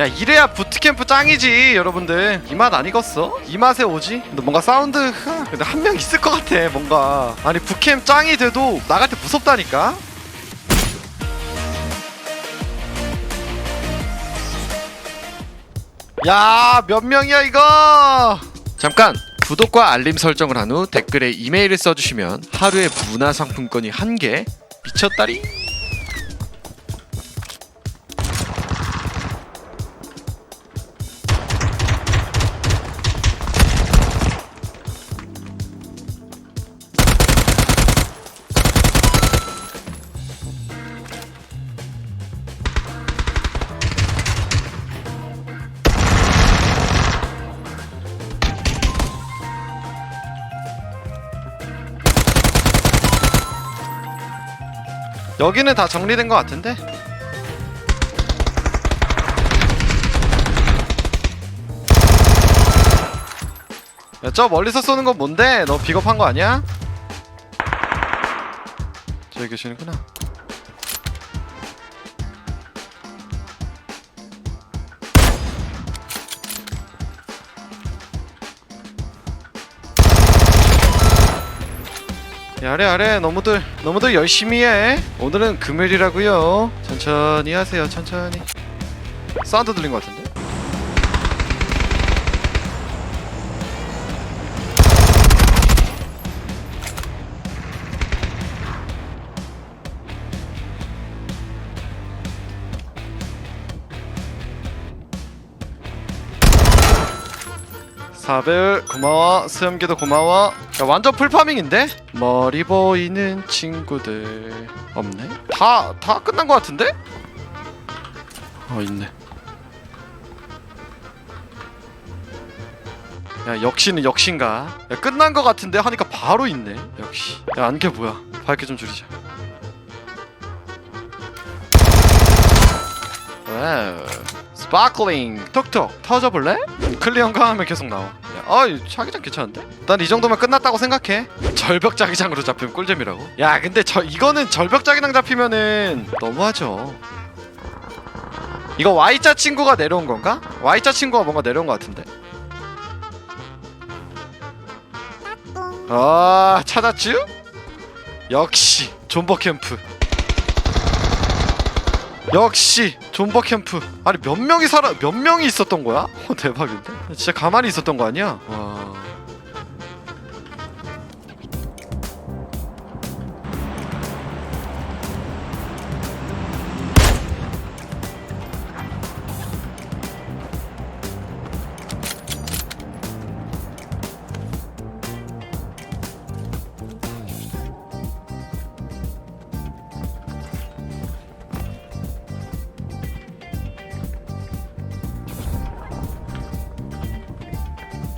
야 이래야 부트캠프 짱이지 여러분들. 이맛안 익었어? 이 맛에 오지? 근데 뭔가 사운드 근데 한 명 있을 것 같아 뭔가. 아니 부캠 짱이 돼도 나갈 때 무섭다니까? 야 몇 명이야 이거? 잠깐. 구독과 알림 설정을 한 후 댓글에 이메일을 써주시면 하루에 문화상품권이 한개 미쳤다리 여기는 다 정리된 것 같은데 야 저 멀리서 쏘는 건 뭔데? 너 비겁한 거 아니야? 저기 계시는구나 아래 아래. 너무들 너무들 열심히 해. 오늘은 금요일이라고요. 천천히 하세요 천천히. 사운드 들린 것 같은데 사벨 고마워. 수염기도 고마워. 야 완전 풀파밍인데? 머리 보이는 친구들. 없네? 다, 다 끝난 것 같은데? 어 있네. 야 역시는 역신가? 야 끝난 것 같은데 하니까 바로 있네. 역시. 야 안개 뭐야? 밝게 좀 줄이자. 와우. 스파클링. 톡톡. 터져볼래? 클리어가 하면 계속 나와 야, 어이 자기장 괜찮은데? 난 이 정도면 끝났다고 생각해 절벽 자기장으로 잡히면 꿀잼이라고 야 근데 저 이거는 절벽 자기장 잡히면은 너무하죠 이거 Y자 친구가 내려온 건가? Y자 친구가 뭔가 내려온 것 같은데 아 찾았쥬? 역시 존버 캠프 역시 존버 캠프 아니 몇 명이 살아 몇 명이 있었던 거야? 어, 대박인데 진짜 가만히 있었던 거 아니야? 와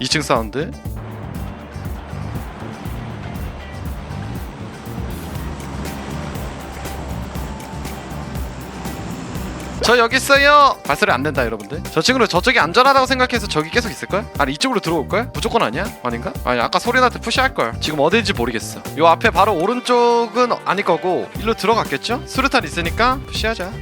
이층 사운드 저 여기 있어요 발소리 안 된다 여러분들 저 친구는 저쪽이 안전하다고 생각해서 저기 계속 있을걸? 아니 이쪽으로 들어올걸? 무조건 아니야? 아닌가? 아니 아까 소리 나한테 푸시할걸 지금 어디인지 모르겠어 요 앞에 바로 오른쪽은 아닐 거고 일로 들어갔겠죠? 수류탄 있으니까 푸시하자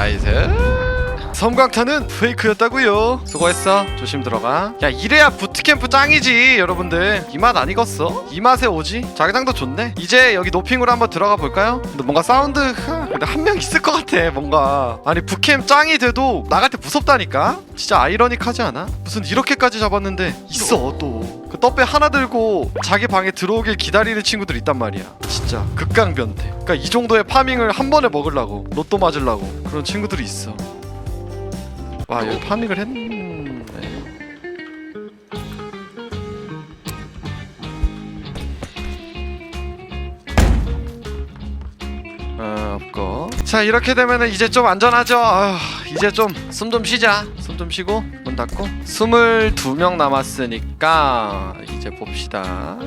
나이스 섬광탄은 페이크였다고요 수고했어 조심 들어가 야 이래야 부트캠프 짱이지 여러분들 이맛안 익었어? 이 맛에 오지? 자기장도 좋네 이제 여기 노핑으로 한번 들어가 볼까요? 근데 뭔가 사운드 흐, 근데 한 명 있을 것 같아 뭔가 아니 부캠 짱이 돼도 나갈 때 무섭다니까? 진짜 아이러닉하지 않아? 무슨 이렇게까지 잡았는데 있어 또 그 떡배 하나 들고 자기 방에 들어오길 기다리는 친구들 있단 말이야 진짜 극강 변태 그러니까 이 정도의 파밍을 한 번에 먹으려고 로또 맞으려고 그런 친구들이 있어 와 여기 파밍을 했네. 어, 없고 자 이렇게 되면은 이제 좀 안전하죠? 아휴, 이제 좀 숨 좀 쉬자. 숨 좀 쉬고 문 닫고. 22명 남았으니까 이제 봅시다.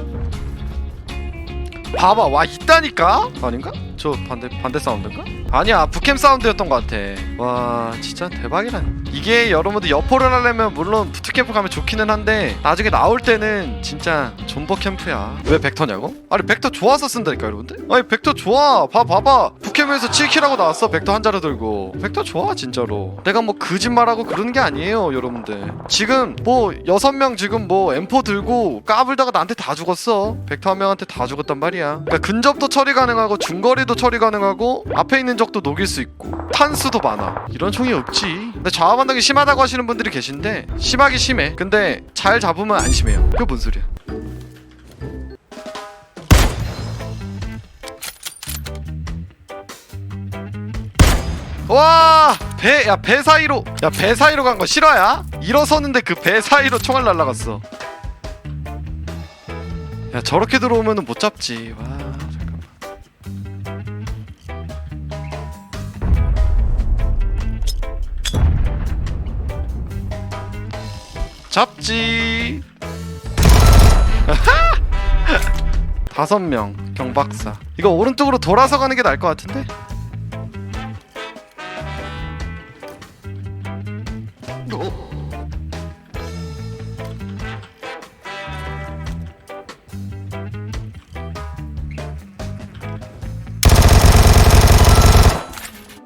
봐봐 와 있다니까? 아닌가? 저 반대 반대 사운드인가? 아니야 북캠 사운드였던 것 같아. 와 진짜 대박이란 이게 여러분들 여포를 하려면 물론 부트캠프 가면 좋기는 한데 나중에 나올 때는 진짜 존버 캠프야. 왜 벡터냐고? 아니 벡터 좋아서 쓴다니까 여러분들? 아니 벡터 좋아. 봐 봐봐 북캠에서 7킬하고 나왔어 벡터 한자로 들고. 벡터 좋아 진짜로. 내가 뭐 거짓말하고 그러는 게 아니에요 여러분들. 지금 뭐 여섯 명 지금 뭐 M4 들고 까불다가 나한테 다 죽었어. 벡터 한 명한테 다 죽었단 말이야. 그러니까 근접도 처리 가능하고 중거리도 처리 가능하고 앞에 있는 적도 녹일 수 있고 탄수도 많아 이런 총이 없지 근데 좌우 반동이 심하다고 하시는 분들이 계신데 심하기 심해 근데 잘 잡으면 안 심해요 그게 뭔 소리야 와! 배, 야, 배 사이로, 야, 배 사이로 간 거 실화야? 일어서는데 그 배 사이로 총알 날라갔어. 야, 저렇게 들어오면은 못 잡지. 와, 잡지. 다섯 명 경박사. 이거 오른쪽으로 돌아서 가는 게 나을 것 같은데?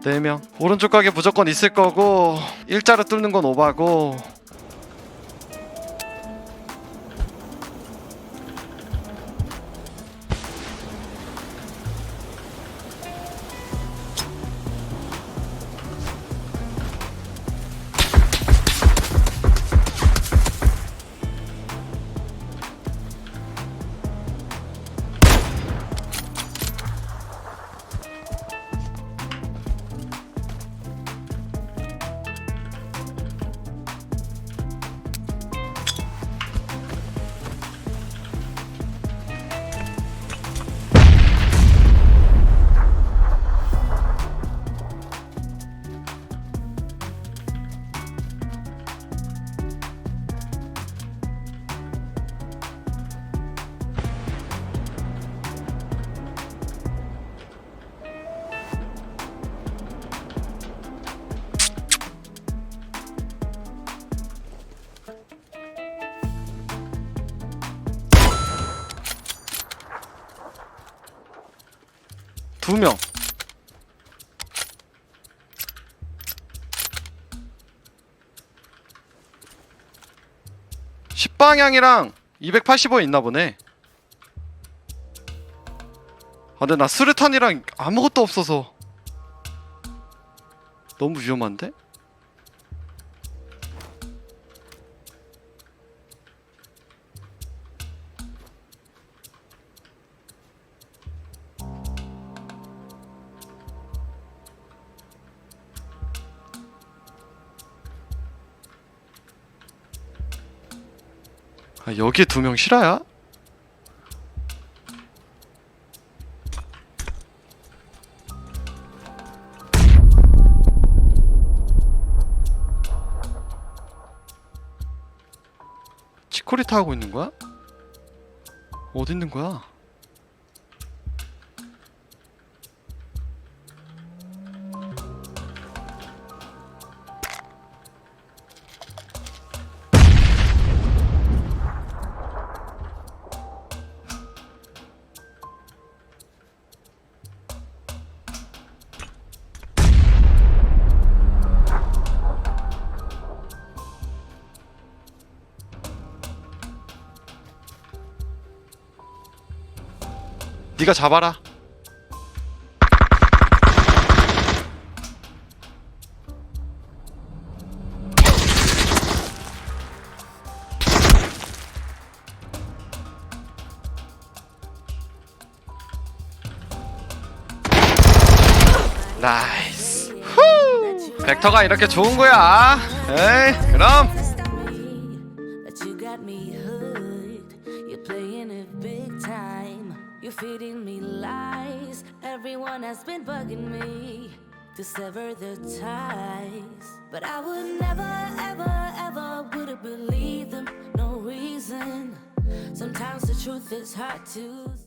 네 명. 오른쪽 가게 무조건 있을 거고 일자로 뚫는 건 오바고. 두 명. 십 방향이랑 285 있나 보네. 아, 근데 나 수류탄이랑 아무것도 없어서 너무 위험한데? 아, 여기에 두명 실화야? 치코리타 하고 있는 거야? 어디 있는 거야? 네가 잡아라. 나이스. 후. 벡터가 이렇게 좋은 거야. 에이, 그럼. You're feeding me lies. Everyone has been bugging me to sever the ties. But I would never, ever, ever would have believed them. No reason. Sometimes the truth is hard to